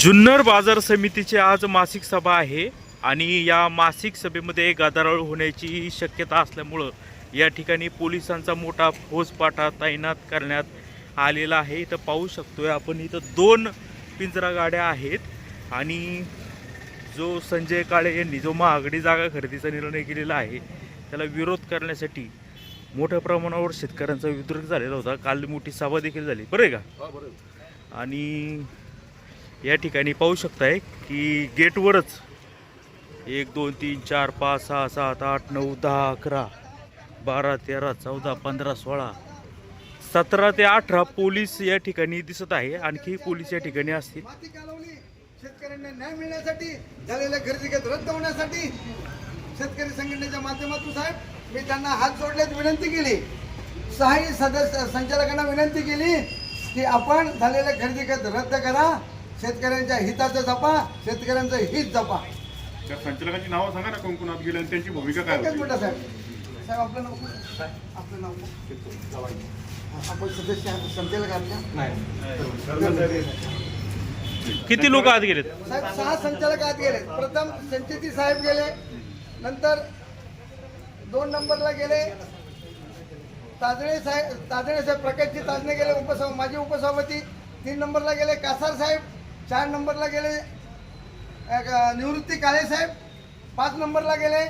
जुन्नर बाजार समितीची आज मासिक सभा आहे आणि या मासिक सभेमध्ये गदारोळ होण्याची शक्यता असल्यामुळं या ठिकाणी पोलिसांचा मोठा फौजपाठा तैनात करण्यात आलेला आहे. इथं पाहू शकतोय आपण इथं दोन पिंजरा गाड्या आहेत आणि जो संजय काळे यांनी जो महागडी जागा खरेदीचा निर्णय केलेला आहे त्याला विरोध करण्यासाठी मोठ्या प्रमाणावर शेतकऱ्यांचा विद्रोह झालेला होता. काल मोठी सभा देखील झाली. बरं आहे का? आणि या ठिकाणी पाहू शकताय की गेटवरच एक दोन तीन चार पाच सहा सात आठ नऊ दहा अकरा बारा तेरा चौदा पंधरा सोळा सतरा ते अठरा पोलीस या ठिकाणी दिसत आहे. आणखी पोलीस या ठिकाणी असतील. शेतकऱ्यांना न्याय मिळण्यासाठी झालेल्या खरेदी खत रद्द होण्यासाठी शेतकरी संघटनेच्या माध्यमातून साहेब मी त्यांना हात जोडण्यात विनंती केली. सहाय्य सदस्य संचालकांना विनंती केली की आपण झालेल्या खरेदी रद्द करा. शेतकऱ्यांच्या हिताचं जपा शेतकऱ्यांचं हित जपा. त्या संचालकांची नावं सांगा ना कोण कोण आत गेले आणि त्यांची भूमिका काय एकच होती? मिनिटं साहेब. साहेब आपलं नाव काय? आपलं नाव काय? आपण सदस्य आहात, संचालक आहात का? किती लोक आत गेलेत? साहेब सहा संचालक आत गेले प्रथम संचेती साहेब गेले नंतर दोन नंबरला गेले. ताजणे साहेब ताजणे साहेब प्रकाशजी ताजणे गेले उपसभा माजी उपसभापती. तीन नंबरला गेले कासार साहेब. चार नंबरला गेले. निवृत्ती काळे साहेब. पाच नंबरला गेले.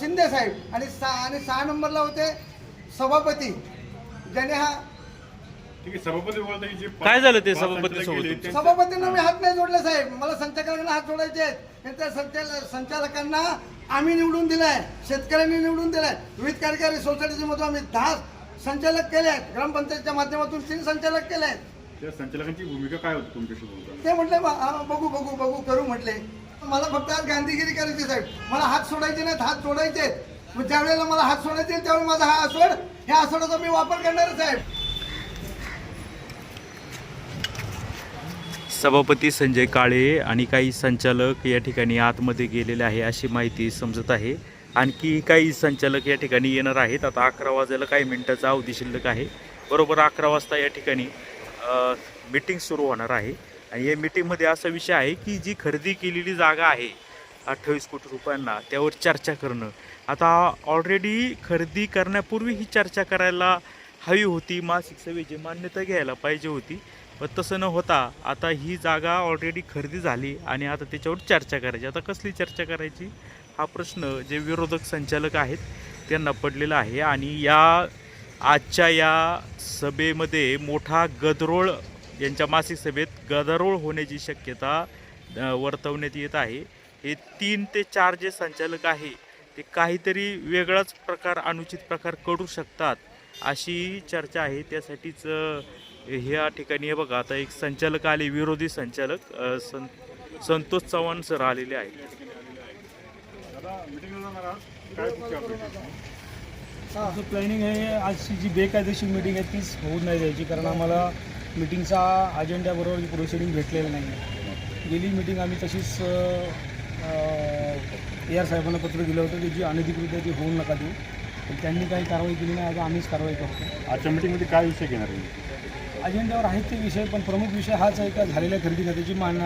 शिंदे साहेब. आणि सहा आणि सहा नंबरला होते सभापती. ज्याने हा ठीक आहे सभापती बोलता की जे पाच- काय झालं ते पाच सभापती संचालक सोबत गेले, तुमच्या? त्यांचं- सभापतींना मी हात नाही जोडले साहेब. मला संचालकांना हात जोडायचे आहेत. आणि त्या संचाल संचालकांना आम्ही निवडून दिलाय. शेतकऱ्यांनी निवडून दिलाय. विविध कार्यकारी सोसायटीच्या मधून आम्ही दहा संचालक केले आहेत. ग्रामपंचायतच्या माध्यमातून तीन संचालक केले आहेत. त्या संचालकांची भूमिका काय होती तुमच्याशी ते म्हटले "बा- बघू बघू बघू करू म्हटले. मला फक्त आज गांधीगिरी करायची साहेब. मला हात सोडायचे नाहीत हात सोडायचे. आहेत. मग ज्या वेळेला मला हात सोडायचे आहेत, त्यावेळी माझा हा आसोड ह्या आसोडाचा मी वापर करणार साहेब. सभापती संजय काळे आणि काही संचालक या ठिकाणी आतमध्ये गेलेले आहे अशी माहिती समजत आहे. आणखी काही संचालक या ठिकाणी येणार आहेत. आता अकरा वाजायला काही मिनिटाचा अवधी शिल्लक आहे. बरोबर अकरा वाजता या ठिकाणी मीटिंग सुरू होणार आहे. आणि या मीटिंगमध्ये असा विषय आहे की जी खरेदी केलेली जागा आहे अठ्ठावीस कोटी रुपयांना त्यावर चर्चा करणं. आता ऑलरेडी खरेदी करण्यापूर्वी ही चर्चा करायला हवी होती. मासिक सभेची मान्यता घ्यायला पाहिजे होती. पण तसं न होता आता ही जागा ऑलरेडी खरेदी झाली आणि आता त्याच्यावर चर्चा करायची. आता कसली चर्चा करायची? हा प्रश्न जे विरोधक संचालक आहेत त्यांना पडलेला आहे. आणि या आजच्या या सभेमध्ये मोठा गदरोळ यांच्या मासिक सभेत गदारोळ होण्याची शक्यता वर्तवण्यात येत आहे. हे तीन ते चार जे संचालक आहे ते काहीतरी वेगळाच प्रकार अनुचित प्रकार करू शकतात अशी चर्चा आहे. त्यासाठीच ह्या ठिकाणी हे बघा आता एक संचालक आले विरोधी संचालक सं संतोष चव्हाण सर आलेले आहेत. आमचं प्लॅनिंग आहे आजची जी बेकायदेशीर मिटिंग आहे तीच होऊ नाही द्यायची कारण आम्हाला मिटिंगचा अजेंड्याबरोबर प्रोसिडिंग भेटलेलं नाही आहे. गेली मिटिंग आम्ही तशीच ए आर साहेबांना पत्र दिलं होतं की जी अनधिकृत आहे ती होऊ नका देऊ. पण त्यांनी काही कारवाई केली नाही आता आम्हीच कारवाई करतो. आजच्या मिटिंगमध्ये काय विषय घेणार आहे? अजेंड्यावर आहेत ते विषय पण प्रमुख विषय हाच आहे का झालेल्या खरेदी खात्याची मान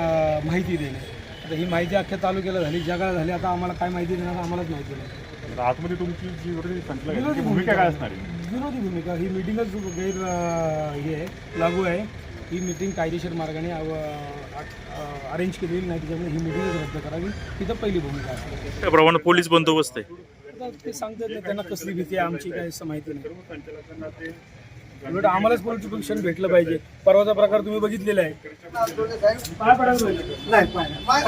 माहिती देणे. आता ही माहिती अख्ख्या तालुक्याला झाली जगाला झाली आता आम्हाला काय माहिती देणार आम्हालाच माहिती नाही आता आतमध्ये तुमची जी विरोधी आहे विरोधी भूमिका काय असणार आहे? विरोधी भूमिका. ही मिटिंगच गैर अं, हे आहे लागू आहे. ही मिटिंग कायदेशीर मार्गाने अरेंज केलेली नाही त्याच्यामुळे ही मिटिंगच रद्द करावी. तिथं पहिली भूमिका असेल त्याप्रमाणे पोलीस बंदोबस्त आहे. आता ते सांगतात त्यांना कसली भीती आहे आमची काय असं माहिती नाही. उलट आम्हालाच पोलीस प्रोटेक्शन भेटलं पाहिजे. परवाचा प्रकार तुम्ही बघितलेला आहे. हात नाही. पाय.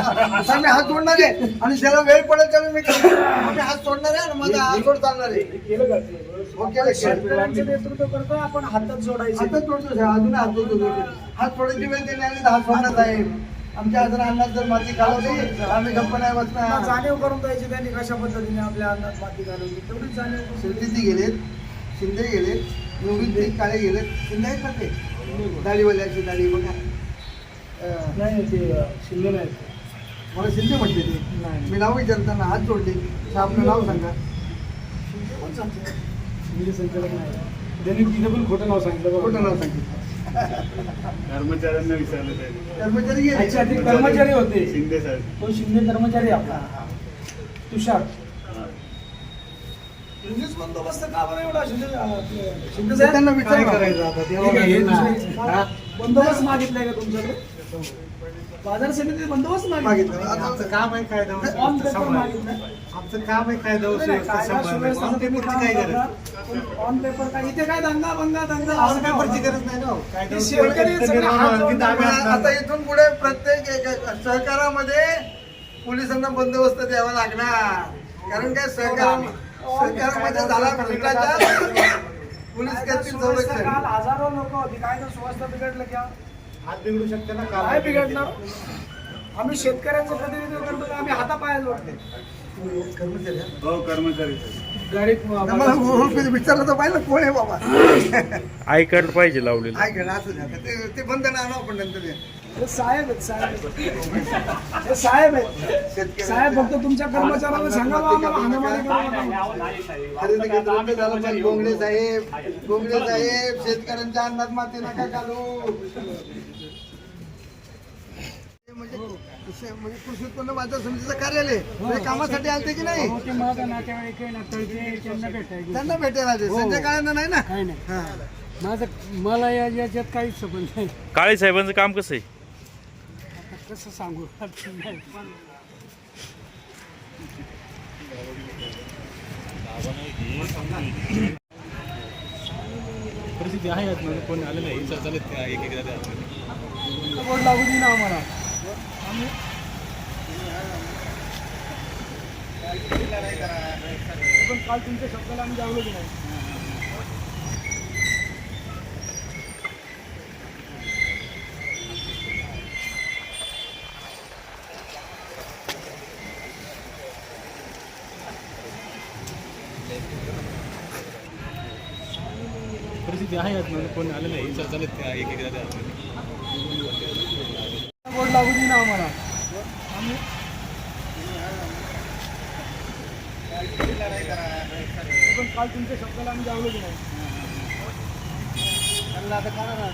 साहेब, मी जोडणार आहे. आणि ज्याला वेळ पडेल मी मी हात सोडणार आहे आणि माझा हात सोड चालणार आहे. केलं का हो, केलं, केलं. शेतकऱ्यांचं नेतृत्व करतो आपण हातात जोडायचं. हातात जोडतो साहेब अजून हात जोडतो जोडतो. हात सोडायची वेळ त्यांनी आली तर हात सोडणार आहे आमच्या हातात अन्नात जर माती काढवली तर आम्ही गप्प नाही बसणार. जाणीव करून द्यायची त्यांनी कशा पद्धतीने आपल्या अंगात माती घालवली. तेवढीच जाणीव करून गेलेत शिंदे गेलेत. निवृत्ती काळे गेलेत. शिंदे आहेत ना ते? दाढीवाल्याची दाढी बघा. नाही ते शिंदे नाही मला शिंदे म्हटले ते. नाही. मी नाव विचारताना हात जोडले तर आपलं नाव सांगा. शिंदे संचालक नाही. त्यांनी तिथे पण खोटं नाव सांगितलं. खोटं नाव सांगितलं. कर्मचाऱ्यांना विचारलं कर्मचारी गेले. कर्मचारी होते. शिंदे साहेब. तो शिंदे कर्मचारी आपला. तुषार. बंदोबस्त का बरं एवढा शिंदे आपले शिंदे साहेब? त्यांना विचारा. काय करायचं आता? ठीक आहे, हे दुसरे- बंदोबस्त मागितलाय का तुमच्याकडे? बाजार समिती बंदोबस्त मागितलं. मागितलं. आमचं काम आहे कायदा ऑन पेपर मागितलं. आमचं काम आहे कायदा काय ऑन पेपर इथे काय दंगा बंगा दंगा? ऑन असं काय पेपरची? गरज नाही ना हो. शेतकरी सगळे हात आम्ही. आता इथून पुढे प्रत्येक एक- सहकारामध्ये पोलिसांना बंदोबस्त द्यावा लागणार. कारण काय सहकार सहकारामध्ये झाला भ्रष्टाचार. पोलीस कायदा करतील सुव्यवस्था काल हजारो लोक होती. काय तर बिघडलं क्या हात बिघडू शकते ना काल. काय बिघडणार आम्ही शेतकऱ्यांचं प्रतिनिधित्व करतो का आम्ही हातापाया जोडते. कर्मचारी हा. हो कर्मचारी साहेब गाडीत मला ओळख विचारलं तर पाहिलं कोण आहे बाबा आय कार्ड पाहिजे लावलेलं असं द्या ते ते बंद ना आणू आपण नंतर ते. हे साहेब आहेत साहेब. हे साहेब आहेत शेतकरी साहेब फक्त तुमच्या कर्मचाऱ्याला सांगा बा आम्हाला हाणामारी करू नका. खरेदी केंद्र बंद झालं पण गोंगडे साहेब गोंगडे साहेब शेतकऱ्यांच्या अन्नात माती नका घालू हे म्हणजे कृषी म्हणजे कृषी उत्पन्न बाजार समितीचं कार्यालय हे. कामासाठी आलते की नाही? हो, ते माझा नातेवाईक आहे ना तळचे त्यांना भेटायचं त्यांना भेटेल आले संजय काळ्यांना नाही ना? काही नाही. हा. माझं मला या याच्यात काहीच संबंध नाही. काळे साहेबांचं काम कसं आहे? आता कसं सांगू? नाही. परिस्थिती आहे आज म्हणजे कोणी आलं नाही. चालत त्या एक एक बोर्ड लागू दे ना आम्हाला. पण काल तुमच्या शब्दाला आम्ही जावलो की नाही परिस्थिती आहे आज म्हणजे कोणी आलं नाही चालत त्या एक एक बोर्ड लागू दे ना आम्हाला. पण काल तुमच्या शब्दाला आम्ही जावलो की नाही त्यांना आता करा ना.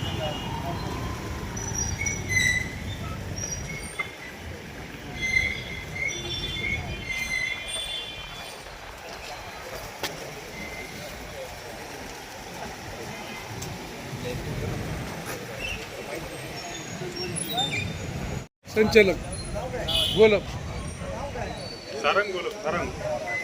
संचालक बोल. सारंग बोलो सारंग.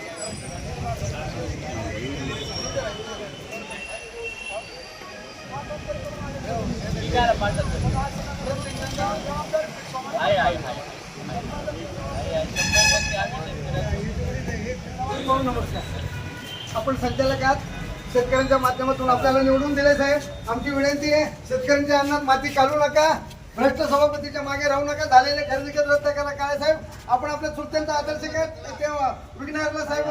आपण संचालकात शेतकऱ्यांच्या माध्यमातून आपल्याला निवडून दिले साहेब. आमची विनंती आहे शेतकऱ्यांच्या अन्नात माती काढू नका. भ्रष्ट सभापतीच्या मागे राहू नका झालेले खरेदी केंद्र रद्द करा. काय साहेब? आपण आपल्या सुलत्यांचा आदर्श काय? ते विघ्नहरला साहेब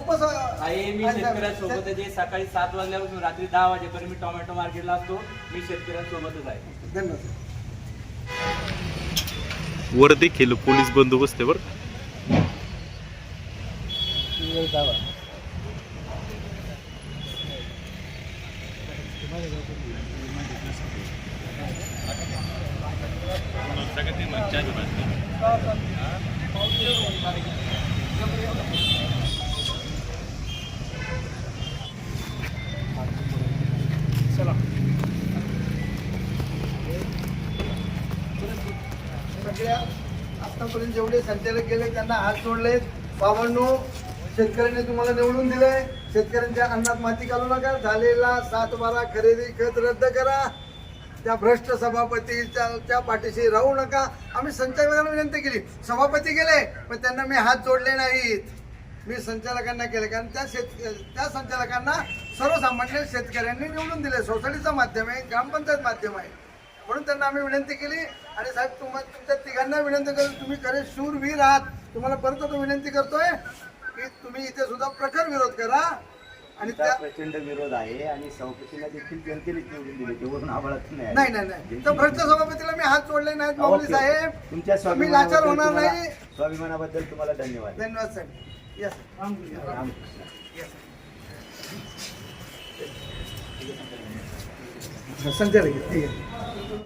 उपस मी शेतकऱ्यांसोबत जे सकाळी सात वाजल्यापासून रात्री दहा वाजेपर्यंत मी टोमॅटो मार्केटला असतो. मी शेतकऱ्यांसोबतच आहे. धन्यवाद वर देखील पोलीस बंदोबस्त आहे बरं? सगळ्या आतापर्यंत जेवढे संचालक गेले त्यांना हात जोडले. बाबांनो शेतकऱ्यांनी तुम्हाला निवडून दिलंय. शेतकऱ्यांच्या अन्नात माती घालू नका. झालेला सात बारा खरेदी खत रद्द करा. त्या भ्रष्ट सभापतीच्या पाठीशी राहू नका. आम्ही संचालकांना विनंती केली. सभापती गेले पण त्यांना मी हात जोडले नाहीत. मी संचालकांना केले कारण त्या शेत त्या संचालकांना सर्वसामान्य शेतकऱ्यांनी निवडून दिले. सोसायटीचं माध्यम आहे ग्रामपंचायत माध्यम आहे. म्हणून त्यांना आम्ही विनंती केली. आणि साहेब तुम्हाला तुमच्या तिघांना विनंती करतो तुम्ही खरे शूरवीर आहात. तुम्हाला परत तो विनंती करतोय की तुम्ही इथे सुद्धा प्रखर विरोध करा. आणि त्या प्रचंड विरोध आहे आणि सभापतीला देखील जनतेने निवडून दिले. ते वरून आभाळात नाही. नाही नाही तर भ्रष्ट सभापतीला मी हात जोडले नाहीत माऊली. साहेब. तुमच्या तुम्ही लाचार होणार नाही. स्वाभिमानाबद्दल तुम्हाला धन्यवाद. धन्यवाद साहेब. यस रामकृष्ण. ठीक आहे.